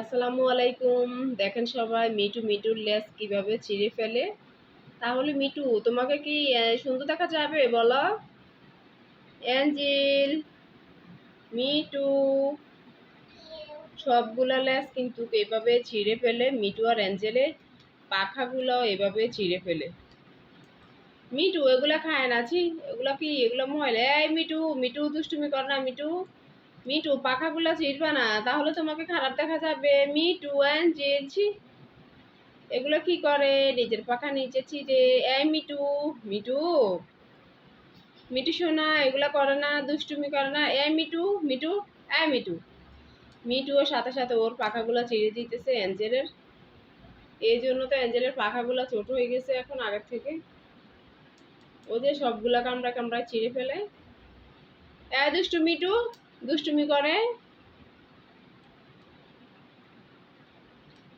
আসসালামু আলাইকুম। দেখেন সবাই মিটু মিটুর লেস কীভাবে ছিঁড়ে ফেলে। তাহলে মিটু তোমাকে কি সুন্দর দেখা যাবে? বলো। অ্যাঞ্জেল মিটু সবগুলা লেস কিন্তু এভাবে ছিঁড়ে ফেলে। মিটু আর অ্যাঞ্জেলের পাখাগুলো এভাবে ছিঁড়ে ফেলে। মিটু এগুলা খায় না, ছি। এগুলা কি, এগুলো ময়লা? এই মিটু মিটু দুষ্টুমি কর না মিটু মিটু পাখাগুলো ছিঁড়বা না। তাহলে তোমাকে খারাপ দেখা যাবে। মিটু অ্যাঞ্জেল ছি। এগুলো কি করে? নিজের পাখা নিচে ছিঁড়ে। এই মিটু মিটু মিটু শোনা, এগুলা করে না, দুষ্টুমি করে না। এই মিটু মিটু এই মিটু মিটু ওর সাথে সাথে ওর পাখাগুলো ছিঁড়ে দিতেছে অ্যাঞ্জেলের। এই জন্য তো অ্যাঞ্জেলের পাখাগুলো ছোট হয়ে গেছে এখন আগের থেকে। ওদের সবগুলা কামড়া কামড়া ছিঁড়ে ফেলে। এ দুষ্টু মিটু দুষ্টুমি করে?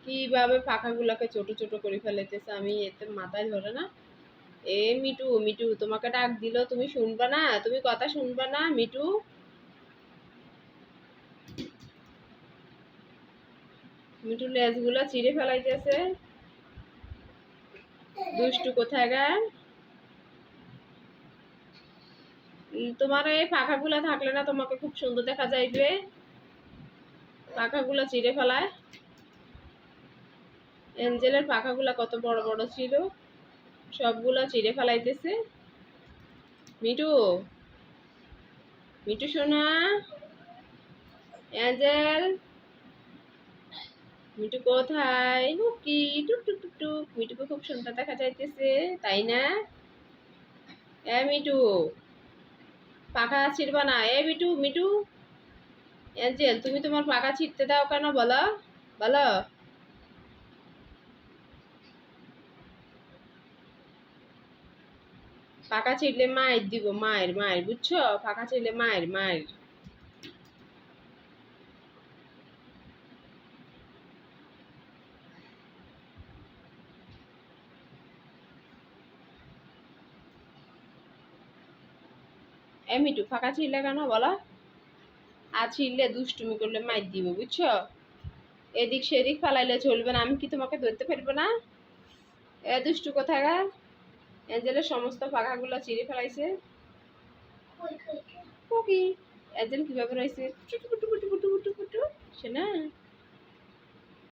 কীভাবে পাখাগুলোকে ছোট ছোট করে ফেলেতেছে আমি এতে মাথায় ধরে না। এ মিটু মিটু, তোমাকে ডাক দিল, তুমি শুনবা না, তুমি কথা শুনবা না, মিটু। মিটু লেজগুলো চিড়ে ফেলাইতেছে। দুষ্টু কোথায় গায় তোমার এই পাখাগুলো থাকলে না তোমাকে খুব সুন্দর দেখা যাইবে। পাখাগুলো চিড়ে ফেলায়। এঞ্জেলের পাখাগুলো কত বড় বড় ছিল। সবগুলা চিড়ে ফেলাইতেছে। মিটু মিটু সোনা অ্যাঞ্জেল মিটু কোথায়? কি টুক টুক টুক টুক। মিটুকে খুব সুন্দর দেখা যাইতেছে, তাই না? এ মিটু পাখা ছিটবা না। এ মিটু মিটু অ্যাঞ্জেল তুমি তোমার পাখা ছিটতে দাও কেন বলো? বলো। পাখা ছিটলে মায়ের দিব, মায়ের মায়ের, বুঝছ? পাখা ছিটলে মায়ের মায়ের। এ মিটু ফাঁকা ছিঁড়লে কেন বলো? আর ছিঁড়লে দুষ্টুমি করলে মাইর দিব বুঝছ? এদিক সেদিক ফালাইলে চলবে না আমি কি তোমাকে ধরতে পারব না? এ দুষ্টু কোথাকার? এঞ্জেলের সমস্ত পাখাগুলো চিড়ে ফেলাইছে। কি? এঞ্জেল কীভাবে রয়েছে? সে না?